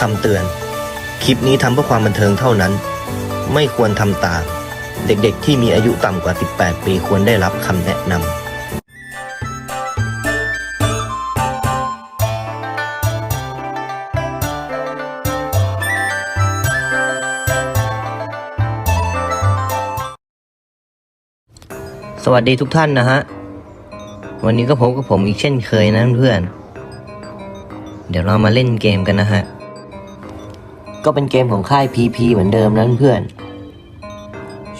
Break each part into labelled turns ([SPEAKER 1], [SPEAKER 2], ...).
[SPEAKER 1] คำเตือน คลิปนี้ทำเพื่อความบันเทิงเท่านั้น ไม่ควรทำตาม เด็กๆ ที่มีอายุต่ำกว่า 18 ปีควรได้รับคำแนะนำสวัสดีทุกท่านนะฮะ วันนี้ก็พบกับผมอีกเช่นเคยนะเพื่อน เดี๋ยวเรามาเล่นเกมกันนะฮะ ก็เป็นเกมของค่าย PP เหมือนเดิมนะเพื่อน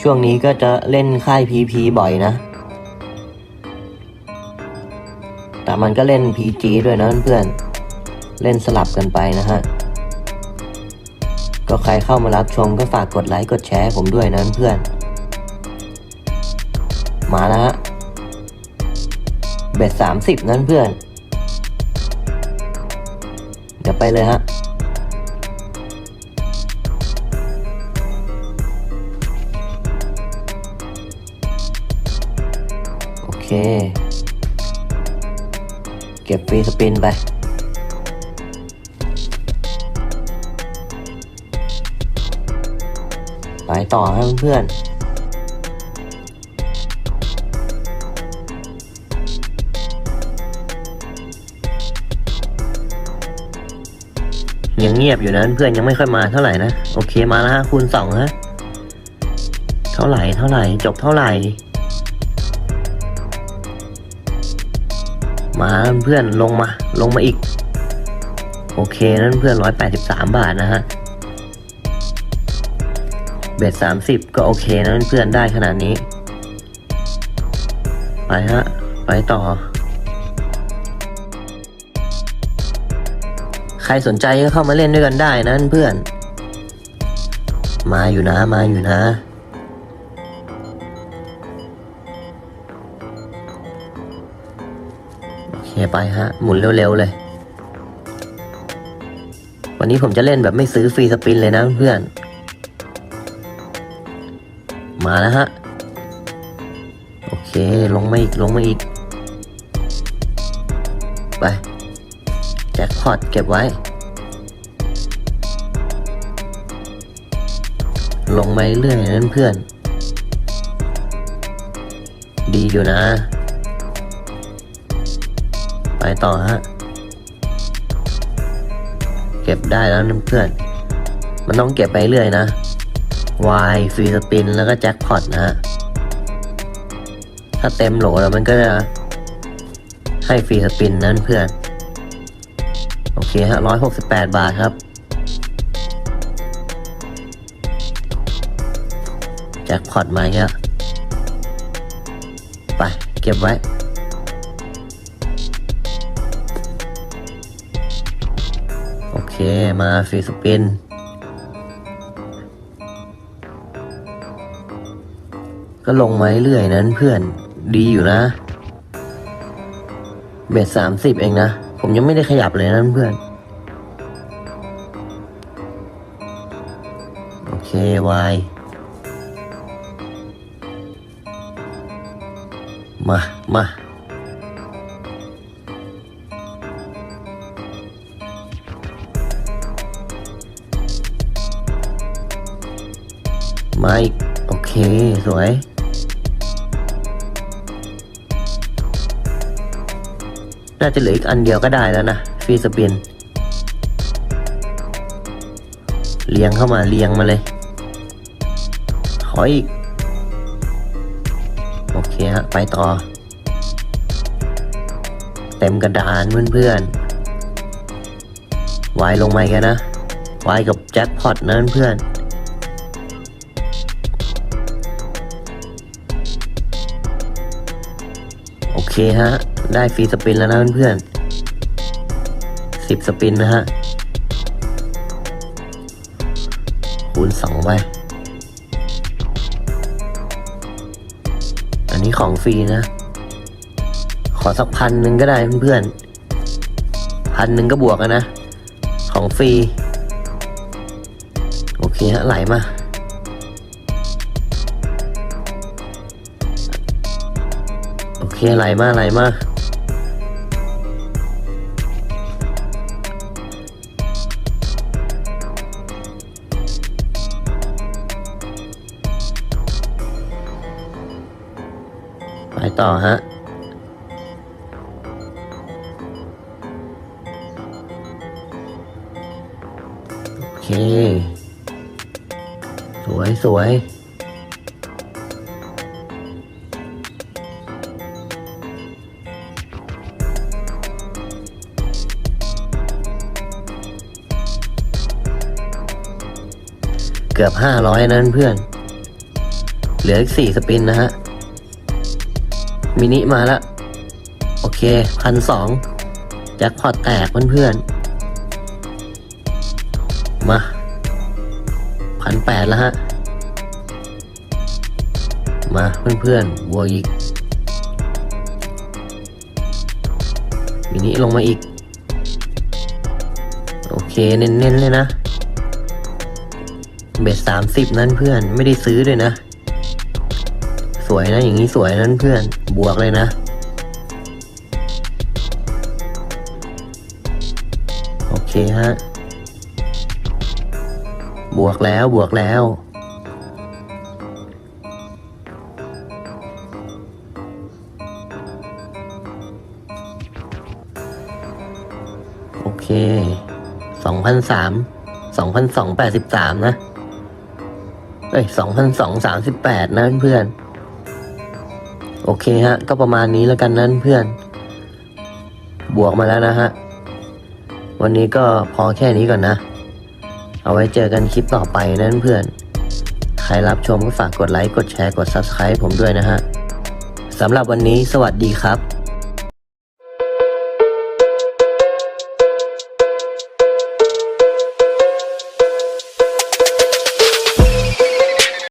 [SPEAKER 1] ช่วงนี้ก็จะเล่นค่าย PP บ่อยนะ แต่มันก็เล่น PG ด้วยนะเพื่อน เล่นสลับกันไปนะฮะ ก็ใครเข้ามารับชมก็ฝากกดไลค์กดแชร์ผมด้วยนะเพื่อน มาแล้วฮะ เบ็ดสามสิบนั่นเพื่อน เดี๋ยวไปเลยฮะ เค เก็บฟรีสปินไปไปต่อฮะเพื่อนยังเงียบอยู่นะเพื่อนยังไม่ค่อยมาเท่าไหร่นะ โอเคมาแล้วฮะคูณสองฮะ เท่าไหร่เท่าไหร่ จบเท่าไหร่ มาเพื่อนลงมาลงมาอีก โอเคนั่นเพื่อนร้อยแปดสิบสามบาทนะฮะเบ็ดสามสิบก็โอเคนะเพื่อนได้ขนาดนี้ ไปฮะ ไปต่อ ใครสนใจก็เข้ามาเล่นด้วยกันได้นะเพื่อน มาอยู่นะมาอยู่นะ ไปฮะ หมุนเร็วๆเลย วันนี้ผมจะเล่นแบบไม่ซื้อฟรีสปินเลยนะเพื่อน มาแล้วฮะ โอเค ลงมาอีก ลงมาอีก ไป แจ็คพอตเก็บไว้ ลงมาเรื่อยๆนั่นเพื่อน ดีอยู่นะ ต่อฮะ เก็บได้แล้วเพื่อน มันต้องเก็บไปเรื่อยนะ Y ฟรีสปิน แล้วก็แจ็คพอตนะฮะ ถ้าเต็มโหลแล้วมันก็จะให้ฟรีสปินนั่นเพื่อน โอเคฮะร้อยหกสิบแปดบาทครับ แจ็คพอตมาเยอะไป เก็บไว้ มาฟรีสปินก็ลงมาเรื่อยๆนั้นเพื่อนดีอยู่นะ เบ็ดสามสิบเองนะ ผมยังไม่ได้ขยับเลยนะเพื่อน โอเควายมา มา มาอีก โอเค สวย น่าจะเหลืออีกอันเดียวก็ได้แล้วนะฟรีสปินเลี้ยงเข้ามาเลี้ยงมาเลย ขออีก โอเคฮะ ไปต่อ เต็มกระดานเพื่อนๆวายลงมาอีกแล้วนะวายกับแจ็คพอตนะเพื่อนโฮะ ได้ฟรีสปินแล้วนะเพื่อนๆสิบสปินนะฮะ คูณสองไป อันนี้ของฟรีนะ ขอสักพันหนึ่งก็ได้เพื่อนๆ พันหนึ่งก็บวกนะ ของฟรี โอเคฮะ ไหลมา เคไหลมาไหลมาไปต่อฮะโอเค สวยสวย กือบห้าร้อยนั้นเพื่อน เหลืออีกสี่สปินนะฮะ มินิมาล้วโอเคพันสองแจ็คพอตแตกเพื่อนๆมาพันแปดแล้วฮะ มาเพื่อนๆบวกอีก มินิลงมาอีก โอเค เน้นๆเลยนะ เบ็ดสามสิบนั้นเพื่อนไม่ได้ซื้อด้วยนะ สวยนะอย่างนี้สวยนั้นเพื่อนบวกเลยนะ โอเคฮะ บวกแล้วบวกแล้ว โอเคสองพันสามสองพันสองแปดสิบสามนะ เอ้ยสองพันสองสามสิบแปดนะเพื่อนโอเคฮะ ก็ประมาณนี้แล้วกันนั้นเพื่อน บวกมาแล้วนะฮะ วันนี้ก็พอแค่นี้ก่อนนะ เอาไว้เจอกันคลิปต่อไปนั้นเพื่อน ใครรับชมก็ฝากกดไลค์ กดแชร์ กด Subscribe ผมด้วยนะฮะสำหรับวันนี้สวัสดีครับ